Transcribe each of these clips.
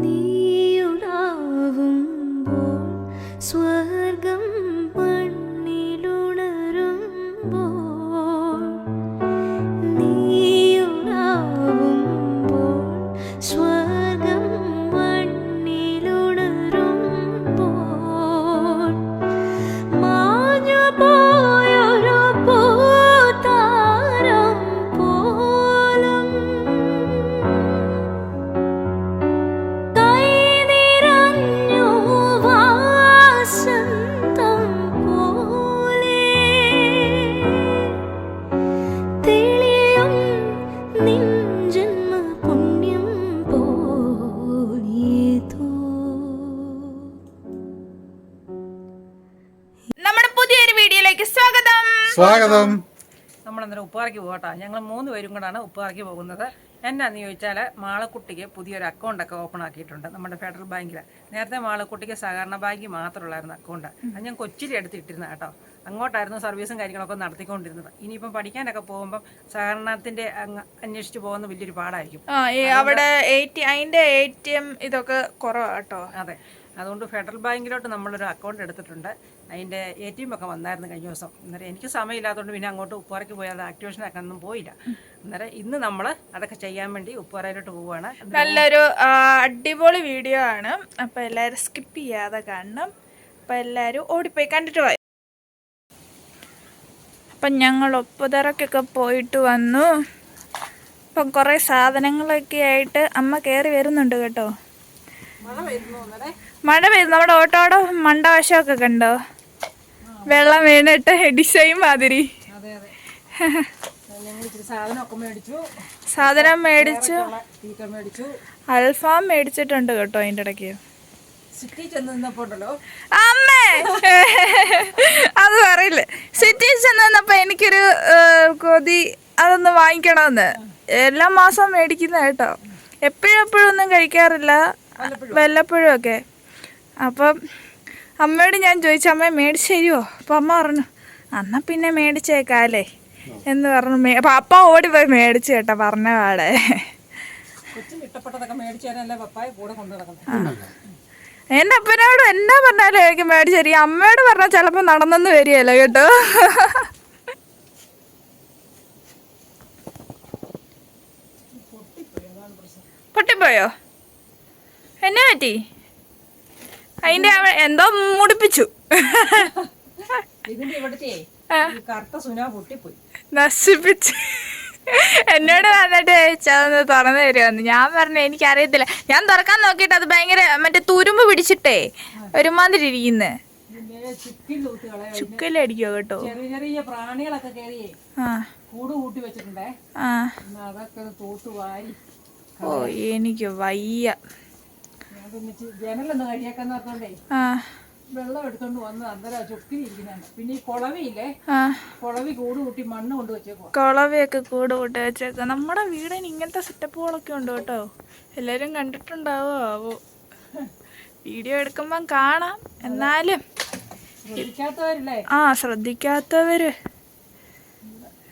你。സ്വാഗതം. നമ്മൾ നമ്മളന്നേരം ഉപ്പാറയ്ക്ക് പോകട്ടോ. ഞങ്ങൾ മൂന്ന് പേരും കൂടാണ് ഉപ്പാറയ്ക്ക് പോകുന്നത്. എന്നാന്ന് ചോദിച്ചാൽ മാളക്കുട്ടിക്ക് പുതിയൊരു അക്കൗണ്ടൊക്കെ ഓപ്പൺ ആക്കിയിട്ടുണ്ട് നമ്മുടെ ഫെഡറൽ ബാങ്കിൽ നേരത്തെ മാളക്കുട്ടിക്ക് സഹകരണ ബാങ്ക് മാത്രമുള്ളായിരുന്നു അക്കൗണ്ട് അത് ഞാൻ കൊച്ചിയിൽ എടുത്തിട്ടിരുന്ന കേട്ടോ. അങ്ങോട്ടായിരുന്നു സർവീസും കാര്യങ്ങളൊക്കെ നടത്തിക്കൊണ്ടിരുന്നത്. ഇനിയിപ്പം പഠിക്കാനൊക്കെ പോകുമ്പം സഹകരണത്തിന്റെ അങ്ങ് അന്വേഷിച്ച് പോകുന്ന വലിയൊരു പാടായിരിക്കും. ആ അവിടെ അതിന്റെ എ ടി എം ഇതൊക്കെ കുറവാട്ടോ അതെ. അതുകൊണ്ട് ഫെഡറൽ ബാങ്കിലോട്ട് നമ്മളൊരു അക്കൗണ്ട് എടുത്തിട്ടുണ്ട്. അതിന്റെ എ ടി എം ഒക്കെ വന്നായിരുന്നു കഴിഞ്ഞ ദിവസം. അന്നേരം എനിക്ക് സമയമില്ലാത്തതുകൊണ്ട് പിന്നെ അങ്ങോട്ട് ഉപ്പുറയ്ക്ക് പോയി അത് ആക്ടിവേഷൻ ആക്കാനൊന്നും പോയില്ല. അന്നേരം ഇന്ന് നമ്മൾ അതൊക്കെ ചെയ്യാൻ വേണ്ടി ഉപ്പുറയിലോട്ട് പോവുകയാണ്. നല്ലൊരു അടിപൊളി വീഡിയോ ആണ്. അപ്പോൾ എല്ലാവരും സ്കിപ്പ് ചെയ്യാതെ കാണണം. അപ്പോൾ എല്ലാവരും ഓടിപ്പോയി കണ്ടിട്ട് പോയി അപ്പം ഞങ്ങൾ ഒപ്പുതറക്കൊക്കെ പോയിട്ട് വന്നു. അപ്പം കുറേ സാധനങ്ങളൊക്കെ ആയിട്ട് അമ്മ കയറി വരുന്നുണ്ട് കേട്ടോ. മഴ പെയ്തു നമ്മുടെ ഓട്ടോടോ മണ്ടവശമൊക്കെ കണ്ടോ? വെള്ളം വീണിട്ട് ഡിസൈൻ മാതിരി. സാധനം മേടിച്ചു. അൽഫാം മേടിച്ചിട്ടുണ്ട് കേട്ടോ അതിന്റെ ഇടയ്ക്ക്. അമ്മേ! അത് പറയില്ല. സിറ്റി ചെന്നപ്പോ എനിക്കൊരു കൊതി അതൊന്ന് വാങ്ങിക്കണമെന്ന്. എല്ലാ മാസവും മേടിക്കുന്ന കേട്ടോ. എപ്പോഴും എപ്പോഴും ഒന്നും കഴിക്കാറില്ല. വല്ലപ്പോഴും ഒക്കെ. അപ്പം അമ്മയോട് ഞാൻ ചോദിച്ചു അമ്മ മേടിച്ച് തരുമോ അപ്പം അമ്മ പറഞ്ഞു എന്നാ പിന്നെ മേടിച്ചേക്കാല്ലേ എന്ന് പറഞ്ഞു മേ അപ്പം അപ്പ ഓടി പോയി മേടിച്ചു കേട്ടോ പറഞ്ഞ പാടെ എന്റെ എന്റെ അപ്പനോട് എന്നാ പറഞ്ഞാലും എനിക്ക് മേടിച്ചു തരും അമ്മയോട് പറഞ്ഞാൽ ചിലപ്പോൾ നടന്നെന്ന് വരികയല്ലോ കേട്ടോ. പൊട്ടിപ്പോയോ? എന്നെ പറ്റി? അതിന്റെ എന്തോ മുടിപ്പിച്ചു. ഇതിന്റെ ഇവിടുത്തെ ഈ കറുത്ത സുന പൊട്ടിപ്പോയി. നശിപ്പിച്ചു. എന്നോട് വന്നിട്ട് ചോദിച്ചതൊന്ന് തുറന്നു തരുമെന്ന് ഞാൻ പറഞ്ഞു എനിക്കറിയത്തില്ല. ഞാൻ തുറക്കാൻ നോക്കിട്ട് അത് ഭയങ്കര മറ്റേ തുരുമ്പ് പിടിച്ചിട്ടേ ഒരുമാതിരി ഇരിക്കുന്നു. ചുക്കല്ലടിക്കോ ചുക്കലടിക്കോ കേട്ടോ? ചെറിയ ചെറിയ പ്രാണികളൊക്കെ കയറിയേ ആ. കൂട് കൂട്ടി വെച്ചിട്ടുണ്ടേ. ആ. എന്നാ അതൊക്കെ തൂത്ത് വാരി. ഓ എനിക്ക് വയ്യ. പിന്നെ ജനലൊന്ന് കഴിയാക്കാന്ന് പറഞ്ഞോണ്ടേ. വെള്ളം എടുത്തോണ്ട് വന്ന് അന്നേരം ചുക്കിൽ ഇരിക്കുന്നതാണ് പിന്നെ ഈ കുളവിയില്ലേ? കുളവി കൂട് കൂട്ടി മണ്ണ് കൊണ്ട് വെച്ചേക്കുവാ. കുളവയൊക്കെ കൂട് കൂട്ടി വെച്ചേക്ക നമ്മുടെ വീടിന് ഇങ്ങനത്തെ സെറ്റപ്പുകളൊക്കെ ഉണ്ട് കേട്ടോ. എല്ലാരും കണ്ടിട്ടുണ്ടാവോ? ആവോ വീഡിയോ എടുക്കുമ്പം കാണാം. എന്നാലും ആ ശ്രദ്ധിക്കാത്തവര്.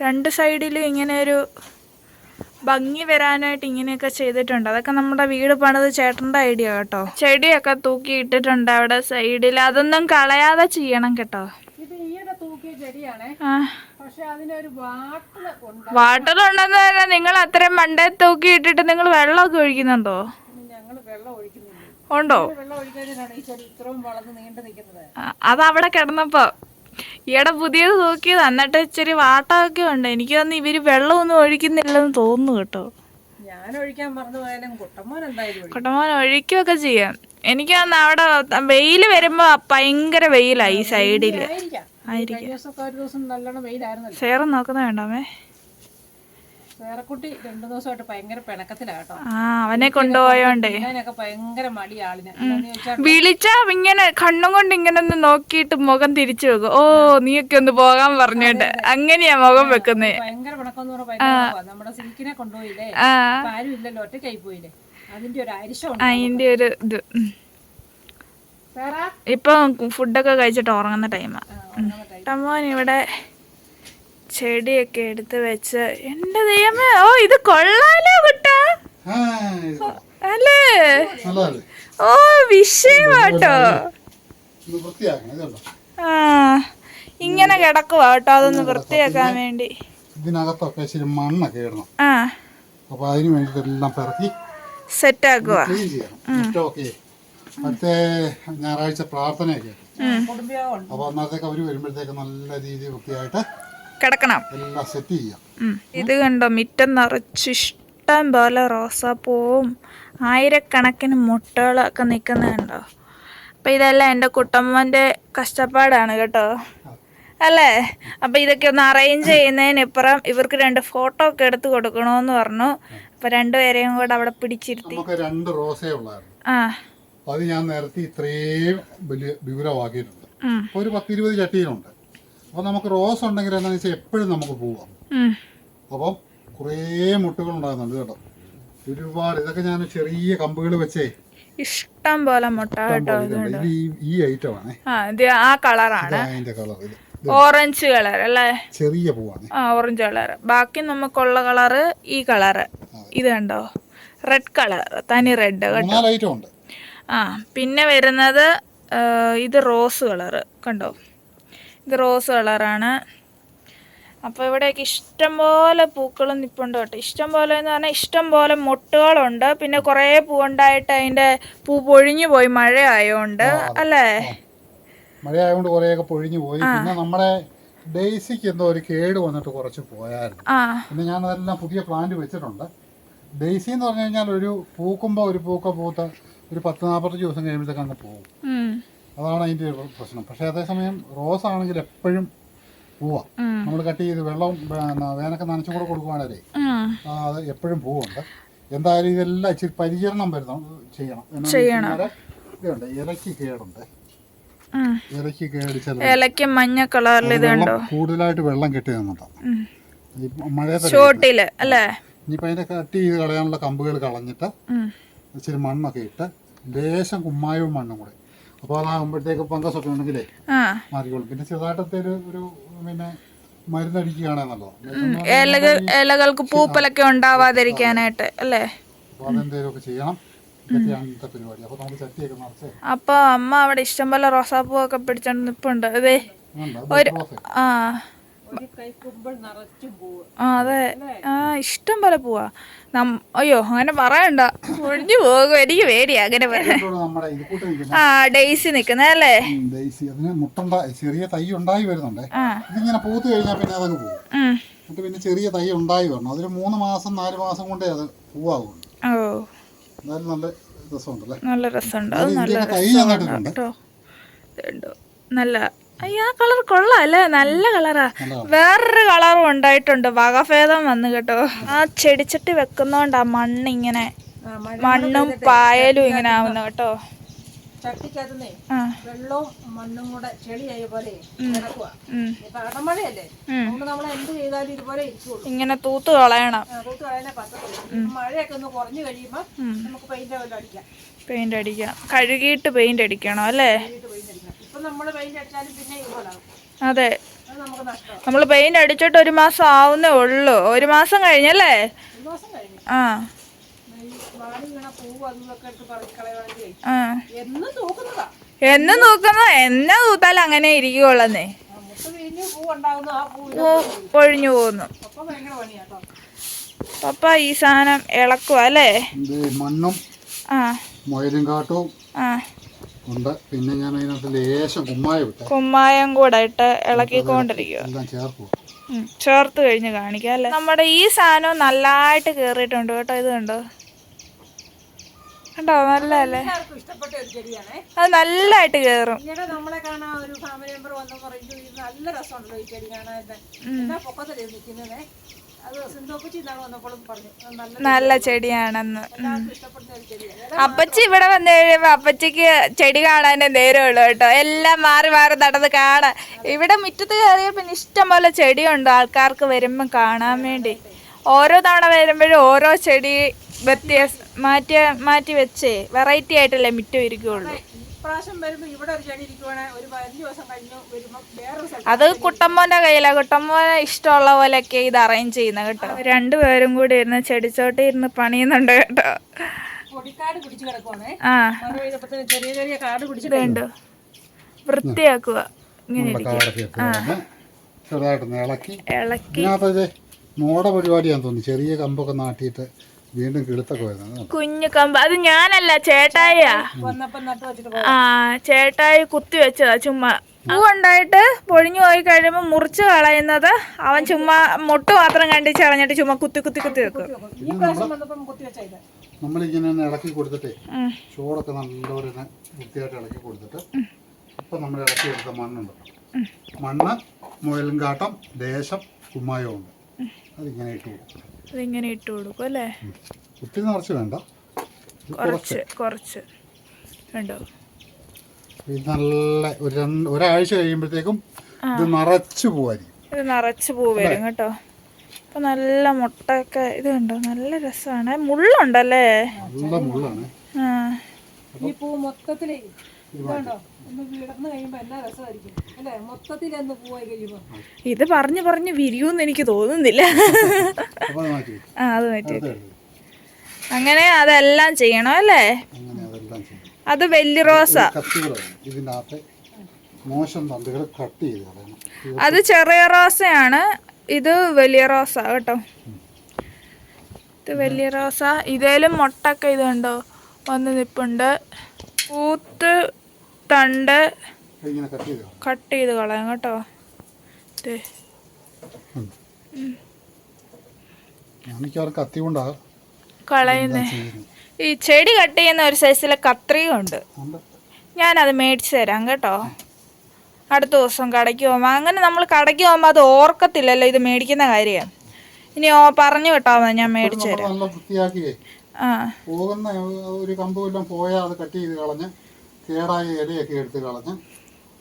രണ്ട് സൈഡിലും ഇങ്ങനെ ഒരു ഭംഗി വരാനായിട്ട് ഇങ്ങനെയൊക്കെ ചെയ്തിട്ടുണ്ട്. അതൊക്കെ നമ്മുടെ വീട് പണിത് ചേട്ടന്റെ ഐഡിയ കേട്ടോ. ചെടിയൊക്കെ തൂക്കി ഇട്ടിട്ടുണ്ട് അവിടെ സൈഡിൽ അതൊന്നും കളയാതെ ചെയ്യണം കേട്ടോ. ഉണ്ടെന്ന് പറഞ്ഞാൽ നിങ്ങൾ അത്രയും മണ്ടേ തൂക്കി ഇട്ടിട്ട് നിങ്ങൾ വെള്ളമൊക്കെ ഒഴിക്കുന്നുണ്ടോ? ഉണ്ടോ? അത് അവിടെ കിടന്നപ്പോ ഈയിടെ പുതിയത് നോക്കിയത് എന്നിട്ട് ഇച്ചിരി വാട്ടമൊക്കെ ഉണ്ട്. എനിക്ക് തോന്നുന്നു ഇവർ വെള്ളമൊന്നും ഒഴിക്കുന്നില്ലെന്ന് തോന്നുന്നു കേട്ടോ. ഞാൻ ഒഴിക്കാൻ മറന്നു പോയാലും കുട്ടമ്മോൻ എന്തായാലും ഒഴിക്കും. കുട്ടമോൻ ഒഴിക്കുകയൊക്കെ ചെയ്യാം. എനിക്ക് തോന്നുന്നു അവിടെ വെയിൽ വരുമ്പോ ഭയങ്കര വെയിലായി ഈ സൈഡിൽ. ആയിരിക്കാം. സേറ് നോക്കുന്ന വേണ്ടാമേ വേറെക്കുട്ടി രണ്ടു ദിവസമായിട്ട് ഭയങ്കര പിണക്കത്തിലാട്ടോ. ആ അവനെ കൊണ്ടുപോയോണ്ടേ. അതിനൊക്കെ ഭയങ്കര മടി ആളിന് വിളിച്ചാ ഇങ്ങനെ കണ്ണും കൊണ്ട് ഇങ്ങനെ ഒന്ന് നോക്കിയിട്ട് മുഖം തിരിച്ചു വെക്കും. ഓ നീയൊക്കെ ഒന്ന് പോകാൻ പറഞ്ഞോണ്ട് അങ്ങനെയാ മുഖം വെക്കുന്നേ. ഭയങ്കര പിണക്കം എന്ന് പറഞ്ഞാൽ. നമ്മുടെ സിൽക്കിനെ കൊണ്ടുപോയില്ലേ? ആരും ഇല്ലല്ലോ ഒറ്റയ്ക്കായി പോയില്ലേ? അതിന്റെ ഒരു അരിശമുണ്ട് അതിന്റെ ഒരു ഇത്. ഇപ്പൊ ഫുഡൊക്കെ കഴിച്ചിട്ട് ഉറങ്ങുന്ന ടൈമാ. ടമോൻ ഇവിടെ ചെടിയൊക്കെ എടുത്ത് വെച്ച് എന്റെ ദൈവമേ ഓ ഇത് കൊള്ളാലോ കുട്ടാ. ആ, അല്ലേ? ഓ വിഷയമാട്ടോ. ആ ഇങ്ങനെ കിടക്കുവാ കേട്ടോ അതൊന്ന് വൃത്തിയാക്കാൻ വേണ്ടി. ഇതിനകത്തൊക്കെ ശരി മണ്ണൊക്കെ ഇടണം. ആ. അപ്പോൾ അതിന് വേണ്ടിട്ടെല്ലാം എല്ലാം പിറക്കി സെറ്റ് ആക്കുക മറ്റേ ഞായറാഴ്ച പ്രാർത്ഥനയൊക്കെ. അപ്പൊ അപ്പോൾ അന്നത്തേക്ക് അവർ വരുമ്പോഴത്തേക്ക് നല്ല രീതിയിൽ വൃത്തിയായിട്ട് കിടക്കണം. എല്ലാം സെറ്റ് ചെയ്യാം. ഇത് കണ്ടോ? മിറ്റം നിറച്ച് ഇഷ്ടം പോലെ റോസാപ്പൂവും ആയിരക്കണക്കിന് മുട്ടകളൊക്കെ നിൽക്കുന്നത് കണ്ടോ? അപ്പം ഇതെല്ലാം എന്റെ കുട്ടമ്മന്റെ കഷ്ടപ്പാടാണ് കേട്ടോ. അല്ലേ? അപ്പം ഇതൊക്കെ ഒന്ന് അറേഞ്ച് ചെയ്യുന്നതിനിപ്പുറം ഇവർക്ക് രണ്ട് ഫോട്ടോ ഒക്കെ എടുത്ത് കൊടുക്കണമെന്ന് പറഞ്ഞു. അപ്പം രണ്ടുപേരെയും കൂടെ അവിടെ പിടിച്ചിരുത്തി. രണ്ട് റോസേ ഉള്ളായിരുന്നു. ആ. അത് ഞാൻ നേരത്തെ ഇത്രയും വിവരമാക്കിയിട്ടുണ്ട്. ഒരു പത്തിരുപത് ചട്ടിയിലുണ്ട്. അപ്പോൾ നമുക്ക് റോസ് ഉണ്ടെങ്കിൽ എന്താണെന്ന് വെച്ചാൽ എപ്പോഴും നമുക്ക് പോവാം. അപ്പം കുറേ മുട്ടുകൾ ഉണ്ടാകുന്നുണ്ട് കേട്ടോ. ഒരുപാട് ഇതൊക്കെ ഞാൻ ചെറിയ കമ്പുകൾ വെച്ചേ. ഇഷ്ടം പോലെ മുട്ട കേട്ടോ ഈ ഐറ്റം ആണ്. ആ കളറാണ്. അതിന്റെ കളർ ഇത് ഓറഞ്ച് കളർ അല്ലേ? ചെറിയ പൂവാണ്. ആ ഓറഞ്ച് കളർ ബാക്കി നമുക്കുള്ള കളർ ഈ കളർ ഇത് കണ്ടോ? റെഡ് കളർ തനി റെഡ് കേട്ടോ. ആ പിന്നെ വരുന്നത് ഇത് റോസ് കളർ കണ്ടോ? ഇത് റോസ് കളറാണ് അപ്പോൾ ഇവിടെയൊക്കെ ഇഷ്ടംപോലെ പൂക്കളും നിൽപ്പുണ്ട് കേട്ടോ. ഇഷ്ടം പോലെ എന്ന് പറഞ്ഞാൽ ഇഷ്ടം പോലെ മൊട്ടുകളുണ്ട്. പിന്നെ കുറേ പൂവുണ്ടായിട്ട് അതിന്റെ പൂ പൊഴിഞ്ഞു പോയി മഴ ആയതുകൊണ്ട് അല്ലേ? മഴയായതുകൊണ്ട് കുറേയൊക്കെ പൊഴിഞ്ഞു പോയി. പിന്നെ നമ്മുടെ ഡേയ്സിക്ക് എന്തോ ഒരു കേട് വന്നിട്ട് കുറച്ച് പോയായിരുന്നു. പിന്നെ ഞാൻ അതെല്ലാം പുതിയ പ്ലാന്റ് വെച്ചിട്ടുണ്ട്. ഡേയ്സി എന്ന് പറഞ്ഞു കഴിഞ്ഞാൽ ഒരു പൂക്കുമ്പോൾ ഒരു പൂക്ക പൂത്ത് ഒരു പത്ത് നാൽപ്പത്തഞ്ച് ദിവസം കഴിയുമ്പോഴത്തേക്ക് അങ്ങ് പോകും അതാണ് അതിന്റെ പ്രശ്നം. പക്ഷേ അതേസമയം റോസ് ആണെങ്കിൽ എപ്പോഴും പൂവാ. നമ്മൾ കട്ട് ചെയ്ത് വെള്ളം വേനൊക്കെ നനച്ചും കൂടെ കൊടുക്കുവാണല്ലേ ആ, അത് എപ്പോഴും പൂവുണ്ട്. എന്തായാലും ഇതെല്ലാം ഇച്ചിരി പരിചരണം വരുന്ന ചെയ്യണം. ഇതുണ്ട് ഇലയ്ക്ക് കേടുണ്ട്. ഇലയ്ക്ക് കേട് ചില ഇലയ്ക്ക് മഞ്ഞ കളറിൽ കൂടുതലായിട്ട് വെള്ളം കെട്ടി നിന്നിട്ടാണ് ചോട്ടിൽ അല്ലേ? ഇനിയിപ്പോൾ അതിന്റെ കട്ട് ചെയ്ത് കളയാനുള്ള കമ്പുകൾ കളഞ്ഞിട്ട്. ഇച്ചിരി മണ്ണൊക്കെ ഇട്ട് ലേശം കുമ്മായവും മണ്ണും കൂടെ അപ്പോൾ അതാകുമ്പോഴത്തേക്ക് ഫംഗസൊക്കെ ഉണ്ടെങ്കിലേ മാറിക്കോളും. പിന്നെ ചെറുതായിട്ടത്തെ ഒരു പിന്നെ മരുന്നടിക്കുകയാണ് നല്ലത്. ഇലകൾ ഇലകൾക്ക് പൂപ്പലൊക്കെ ഉണ്ടാവാതിരിക്കാനായിട്ട് അല്ലേ? അപ്പൊ അമ്മ അവിടെ ഇഷ്ടംപോലെ റോസാപ്പൂ ഒക്കെ പിടിച്ചോണ്ട് നിപ്പുണ്ട്. അതെ. ഒരു ആ. ആ അതെ. ആ ഇഷ്ടം പോലെ പോവാ. നം അയ്യോ അങ്ങനെ പറയണ്ട. ഒഴിഞ്ഞു പോകും. എനിക്ക് പേടിയാ അങ്ങനെ ആ ഡെയ്സി നിക്കുന്നേ അല്ലേ? ഡേയ്സി. അതിന് മുട്ടുണ്ട ചെറിയ തൈ ഉണ്ടായി വരുന്നുണ്ടേ. ഇതിങ്ങനെ പൂത്ത് കഴിഞ്ഞാൽ പിന്നെ അതങ്ങ് പോകും എന്നിട്ട് പിന്നെ ചെറിയ തൈ ഉണ്ടായി വരണം. അതിന് മൂന്ന് മാസം നാല് മാസം കൊണ്ടേ അത് പൂവാകും ഓ. എന്നാലും നല്ല രസമുണ്ടല്ലേ? നല്ല രസമുണ്ട്. അത് നല്ല കേട്ടോ. നല്ല അയ്യോ കളർ കൊള്ളാം അല്ലേ നല്ല കളറാ. വേറൊരു കളറും ഉണ്ടായിട്ടുണ്ട്. വകഭേദം വന്നു കേട്ടോ. ആ ചെടിച്ചട്ടി വെക്കുന്നോണ്ടാ മണ്ണ് ഇങ്ങനെ മണ്ണും പായലും ഇങ്ങനെ ആവുന്ന കേട്ടോ. ചട്ടിക്കകത്തുനിന്നേ വെള്ളവും മണ്ണും കൂടെ ചെളിയായ പോലെ കിടക്കുക ഉം. ഇപ്പൊ അടമഴയല്ലേ? അതുകൊണ്ട് നമ്മൾ എന്ത് ചെയ്താലും ഇതുപോലെ ഇരിക്കുള്ളൂ. ഇങ്ങനെ തൂത്ത് കളയണം. തൂത്ത് കളയാനേ പറ്റത്തുള്ളൂ. മഴയൊക്കെ ഒന്ന് കുറഞ്ഞു കഴിയുമ്പോൾ നമുക്ക് പെയിന്റ് വല്ലതും അടിക്കാം. പെയിന്റ് അടിക്കാം കഴുകിയിട്ട് പെയിന്റ് അടിക്കണം അല്ലേ അതെ. നമ്മൾ പെയിന്റ് അടിച്ചിട്ട് ഒരു മാസം ആവുന്നേ ഉള്ളൂ. ഒരു മാസം കഴിഞ്ഞല്ലേ? ഒരു മാസം കഴിഞ്ഞു. ആ. എന്നും നോക്കുന്ന എന്നെ തൂത്താൽ അങ്ങനെ ഇരിക്കുള്ളന്നേ പൊഴിഞ്ഞു പോകുന്നു പപ്പ ഈ സാധനം ഇളക്കുക അല്ലേ? മണ്ണും ആ. മുയലും കാട്ടവും ആ. ഉണ്ട്. പിന്നെ ഞാൻ അതിനകത്ത് ലേശം കുമ്മായം കുമ്മായം കൂടെ ഇട്ട് ഇളക്കിക്കൊണ്ടിരിക്കുക എല്ലാം ചേർക്കുക ഉം, ചേർത്ത് കഴിഞ്ഞ് കാണിക്കാം അല്ലേ? നമ്മുടെ ഈ സാധനം നല്ലതായിട്ട് കേറിയിട്ടുണ്ട് കേട്ടോ ഇത് കണ്ടോ? കണ്ടോ നല്ലല്ലേ അത് നല്ലതായിട്ട് കയറും ഈയിടെ നമ്മളെ കാണാൻ ഒരു ഫാമിലി മെമ്പർ വന്ന് പറഞ്ഞു നല്ല രസമുണ്ടല്ലോ ഈ ചെടി കാണാൻ. നിൽക്കുന്നതേ? നല്ല ചെടിയാണെന്ന്. അപ്പച്ചി ഇവിടെ വന്നു കഴിയുമ്പോ അപ്പച്ചിക്ക് ചെടി കാണാനേ നേരമുള്ളൂ കേട്ടോ. എല്ലാം മാറി മാറി നടന്ന് കാണാൻ. ഇവിടെ മുറ്റത്ത് കയറിയ പിന്നെ ഇഷ്ടംപോലെ ചെടിയുണ്ട് ആൾക്കാർക്ക് വരുമ്പം കാണാൻ വേണ്ടി. ഓരോ തവണ വരുമ്പോഴും ഓരോ ചെടി വ്യത്യാസ മാറ്റി മാറ്റി വെച്ചേ. വെറൈറ്റി ആയിട്ടല്ലേ മിറ്റം ഇരിക്കുള്ളൂ. ഇപ്രാവശ്യം ഇവിടെ ഒരു ചെടി ഒരു പതിനഞ്ച് ദിവസം കഴിഞ്ഞു വേറൊരു അത് കുട്ടമ്മോന്റെ കയ്യിലാ. കുട്ടമ്മോനെ ഇഷ്ടമുള്ള പോലെയൊക്കെ ഇത് അറേഞ്ച് ചെയ്യുന്ന കേട്ടോ. രണ്ടുപേരും കൂടി ഇരുന്ന് ചെടിച്ചോട്ടി ഇരുന്ന് പണിയുന്നുണ്ട് കേട്ടോ. പൊടിക്കാട് പിടിച്ച് കിടക്കുവാണേ. ആ. ചെറിയ ചെറിയ കാട് വൃത്തിയാക്കുക. ഇങ്ങനെ ചെറുതായിട്ടൊന്ന് ഇളക്കി. ഇളക്കി. മോട പരിപാടിയാന്ന് തോന്നുന്നു. ചെറിയ കമ്പൊക്കെ നാട്ടിയിട്ട് വീണ്ടും കിളുത്തൊക്കെ വരുന്നത് കുഞ്ഞു കമ്പ്. അത് ഞാനല്ല ചേട്ടായിയാ. ആ ചേട്ടായി കുത്തി വെച്ചതാ ചുമ്മാ. അതുകൊണ്ടായിട്ട് ഉണ്ടായിട്ട് പൊഴിഞ്ഞു പോയി കഴിയുമ്പോൾ മുറിച്ച് കളയുന്നത് അവൻ ചുമ്മാ മുട്ട് മാത്രം കണ്ടിച്ച് കളഞ്ഞിട്ട് ചുമ്മാ കുത്തി കുത്തി കുത്തി വെക്കും. നമ്മളിങ്ങനെ ഇളക്കി കൊടുത്തിട്ട്. ചോറൊക്കെ നല്ലപോലെ വൃത്തിയായിട്ട് ഇളക്കി കൊടുത്തിട്ട് ഇപ്പം നമ്മൾ ഇളക്കി എടുത്ത മണ്ണുണ്ട്. മണ്ണ് മുയലും കാട്ടം ദേശം കുമ്മായവും ഉണ്ട് അതിങ്ങനെ ഇട്ട് കൊടുക്കും. ഇതിങ്ങനെ ഇട്ട് കൊടുക്കും അല്ലേ? ഒത്തിരി നിറച്ച് വേണ്ട. കുറച്ച്. കുറച്ച് കണ്ടോ? ഇത് നല്ല ഒരു രണ്ട് ഒരാഴ്ച കഴിയുമ്പോഴത്തേക്കും ഇത് നിറച്ച് പോവായിരിക്കും. ഇത് നിറച്ച് പൂ വരും കേട്ടോ. അപ്പൊ നല്ല മുട്ടയൊക്കെ ഇത് കണ്ടോ? നല്ല രസമാണ്. മുള്ളുണ്ടല്ലേ? നല്ല മുള്ളാണ്. ആ. ഈ പൂ മൊത്തത്തിലേ ഒന്ന് ഇത് പറഞ്ഞു പറഞ്ഞു വിരിയൂന്ന് എനിക്ക് തോന്നുന്നില്ല. ആ അത് മാറ്റി ആ അത് പറ്റി അങ്ങനെ അതെല്ലാം ചെയ്യണം അല്ലേ? അങ്ങനെ അതെല്ലാം ചെയ്യും അത് വലിയ റോസ. കത്തികളാണ് ഇതിന്റെ മോശം തണ്ടുകൾ കട്ട് ചെയ്ത് അത് ചെറിയ റോസയാണ്. ഇത് വലിയ റോസ കേട്ടോ. ഇത് വലിയ റോസ. ഇതേലും മുട്ടൊക്കെ ഇതുണ്ടോ? കണ്ടോ വന്ന് നിപ്പുണ്ട്. പൂത്ത് തണ്ട് കട്ട് ചെയ്ത് കളയാം കേട്ടോ. കളയുന്നേ. ഈ ചെടി കട്ട് ചെയ്യുന്ന ഒരു സൈസിലെ കത്രിക ഉണ്ട്. ഞാനത് മേടിച്ച് തരാം കേട്ടോ. അടുത്ത ദിവസം കടയ്ക്ക് പോകുമ്പോൾ അങ്ങനെ നമ്മൾ കടയ്ക്ക് പോകുമ്പോൾ അത് ഓർക്കത്തില്ലല്ലോ ഇത് മേടിക്കുന്ന കാര്യം. ഇനി ഓ പറഞ്ഞു കേട്ടോ ഞാൻ മേടിച്ചു തരാം. ആ. പോകുന്ന ഒരു കമ്പുമെല്ലാം പോയാൽ അത് കട്ട് ചെയ്ത് കളഞ്ഞ് കേടായ ഇലയൊക്കെ എടുത്ത് കളഞ്ഞ്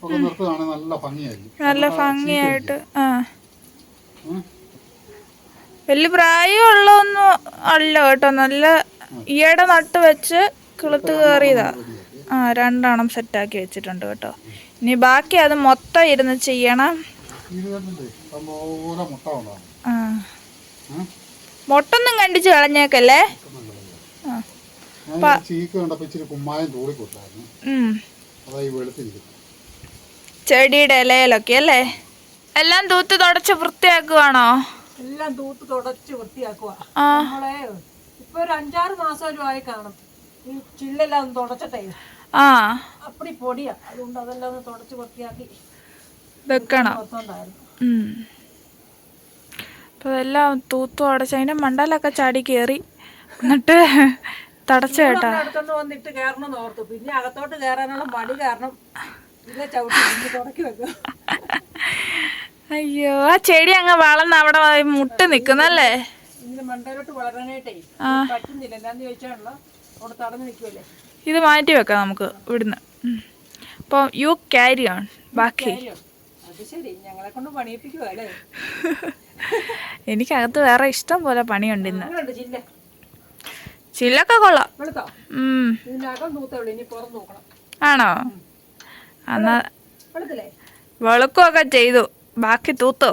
ഒക്കെ നിർത്തുകയാണെങ്കിൽ നല്ല ഭംഗിയായിരിക്കും. നല്ല ഭംഗിയായിട്ട് ആ. വലിയ പ്രായമുള്ളതൊന്നും അല്ല കേട്ടോ. നല്ല ഈയിടെ നട്ട് വെച്ച് കിളുത്ത് കയറിയതാ. ആ രണ്ടെണ്ണം സെറ്റാക്കി വെച്ചിട്ടുണ്ട് കേട്ടോ. ഇനി ബാക്കി അത് മൊത്തം ഇരുന്ന് ചെയ്യണം. മുട്ടൊന്നും കണ്ടിച്ച് കളഞ്ഞേക്കല്ലേ? ആ. ചീക്ക് കണ്ടപ്പോൾ ഇച്ചിരി കുമ്മായം തൂളി കൊടുത്തായിരുന്നു. അതായി വെളുത്തിരിക്കുന്നു ചെടിയുടെ ഇലയിലൊക്കെ അല്ലേ? എല്ലാം തൂത്ത് തുടച്ച് വൃത്തിയാക്കുവാണോ? എല്ലാം തൂത്ത് തുടച്ച് വൃത്തിയാക്കുക ആ. നമ്മളെ ഇപ്പൊ ഒരു അഞ്ചാറ് മാസം ആയി കാണും. ഈ ചില്ലെല്ലാം തുടച്ചിട്ടേ. ആ. അപ്പടി പൊടിയാ. അതുകൊണ്ട് അതെല്ലാം ഒന്ന് തുടച്ച് വൃത്തിയാക്കി വെക്കണം. പുറത്തോണ്ടായിരുന്നു ഉം. അപ്പൊ എല്ലാം തൂത്തു അടച്ച് അതിന്റെ മണ്ടലൊക്കെ ചാടി കയറി എന്നിട്ട് തടച്ച കേട്ടാ. അടുത്തൊന്ന് വന്നിട്ട് കേറണം ഓർത്തു. പിന്നെ അകത്തോട്ട് കയറാനുള്ള മടി കാരണം പിന്നെ ചവിട്ടി പിന്നെ തുടക്കി വെക്കും. അയ്യോ ആ ചെടി അങ്ങ് വളർന്ന് അവിടെ മുട്ട് നിക്കുന്നല്ലേ ഇതിന് മണ്ടയിലോട്ട് വളരാനായിട്ടേ പറ്റുന്നില്ല. എന്താന്ന് ചോദിച്ചാണല്ലോ അവിടെ തടഞ്ഞു നിൽക്കുമല്ലേ ഇത് മാറ്റി വെക്കാം നമുക്ക് ഇവിടുന്ന്. അപ്പൊ അപ്പോൾ യു ക്യാരി ഓൺ ബാക്കി. അത് ശരി. ഞങ്ങളെ കൊണ്ട് എനിക്കകത്ത് വേറെ ഇഷ്ടം പോലെ പണിയുണ്ട് ഇന്ന്. പുറം കൊള്ളാം ആണോ? എന്നാ വെളുക്കുമൊക്കെ ചെയ്തു. ബാക്കി തൂത്തോ.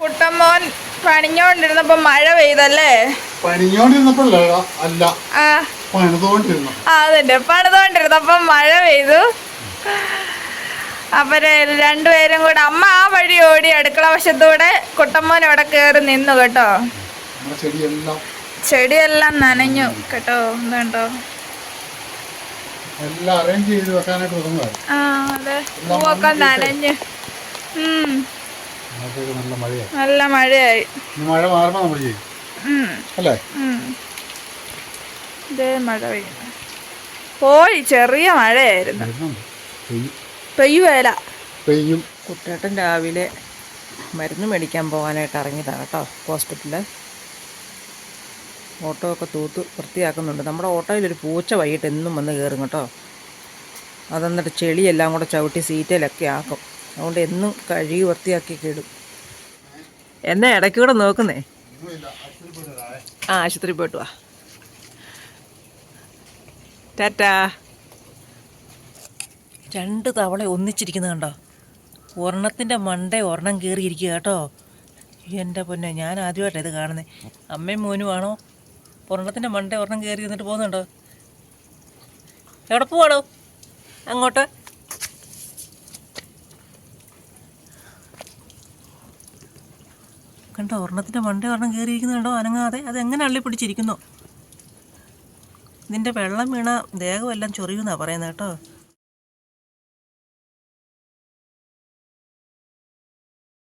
കുട്ടമ്മോൻ പണിഞ്ഞോണ്ടിരുന്നപ്പോ മഴ പെയ്തല്ലേ? പണിഞ്ഞോണ്ടിരുന്നപ്പോഴല്ല അല്ല പണിതുകൊണ്ടിരുന്നു. അതുണ്ട് പണിതുകൊണ്ടിരുന്നപ്പോ മഴ പെയ്തു. അപ്പൊ രണ്ടുപേരും കൂടെ അമ്മ ആ വഴി ഓടി അടുക്കള വശത്തൂടെ കുട്ടമ്മോൻ ഇവിടെ കേറി നിന്നു കേട്ടോ. നമ്മുടെ ചെടിയെല്ലാം ചെടിയെല്ലാം നനഞ്ഞു കേട്ടോ എന്താണ്ടോ എല്ലാം അറേഞ്ച് ചെയ്ത് വെക്കാനായിട്ട് തുടങ്ങുകയാണ് ആ അതെ. പൂവൊക്കെ നനഞ്ഞു. ഉം. നല്ല മഴയാണ് നല്ല മഴയായി. മഴ മാറുമ്പോൾ നമ്മൾ ചെയ്യും. അല്ലേ? ഉം. ഇതേ മഴ പെയ്യുന്നു. പോയി ചെറിയ മഴയായിരുന്നു. പെയ്യുവേല. പെയ്യും. കുട്ടേട്ടൻ രാവിലെ മരുന്ന് മേടിക്കാൻ പോകാനായിട്ട് ഇറങ്ങിയതാണ് കേട്ടോ ഹോസ്പിറ്റലിൽ ഓട്ടോ ഒക്കെ തൂത്ത് വൃത്തിയാക്കുന്നുണ്ട്. നമ്മുടെ ഓട്ടോയിലൊരു പൂച്ച വൈകിട്ട് എന്നും വന്ന് കയറും കേട്ടോ. അതെന്നിട്ട് ചെളിയെല്ലാം കൂടെ ചവിട്ടി സീറ്റയിലൊക്കെ ആക്കും. അതുകൊണ്ട് എന്നും കഴുകി വൃത്തിയാക്കി ഇടും എന്നെ ഇടയ്ക്കൂടെ നോക്കുന്നേ? ആ ആശുപത്രി പോയിട്ട് വാ. ടാറ്റാ. രണ്ട് തവള ഒന്നിച്ചിരിക്കുന്നത് കണ്ടോ? ഒരെണ്ണത്തിന്റെ മണ്ടേ ഒരെണ്ണം കയറിയിരിക്കുക കേട്ടോ. എന്റെ പൊന്നെ ഞാൻ ആദ്യമായിട്ടാണ് ഇത് കാണുന്നത് അമ്മയും മോനുമാണോ? ഒരെണ്ണത്തിന്റെ മണ്ട ഒരെണ്ണം കയറി എന്നിട്ട് പോകുന്നുണ്ടോ? എവിടെ പോവാടോ? അങ്ങോട്ട്. കണ്ടോ ഒരെണ്ണത്തിന്റെ മണ്ട ഒരെണ്ണം കയറിയിരിക്കുന്നുണ്ടോ അനങ്ങാതെ. അത് എങ്ങനെ അള്ളി പിടിച്ചിരിക്കുന്നു? ഇതിന്റെ വെള്ളം വീണ ദേഹമെല്ലാം ചൊറിയുന്നാണ് പറയുന്നത് കേട്ടോ.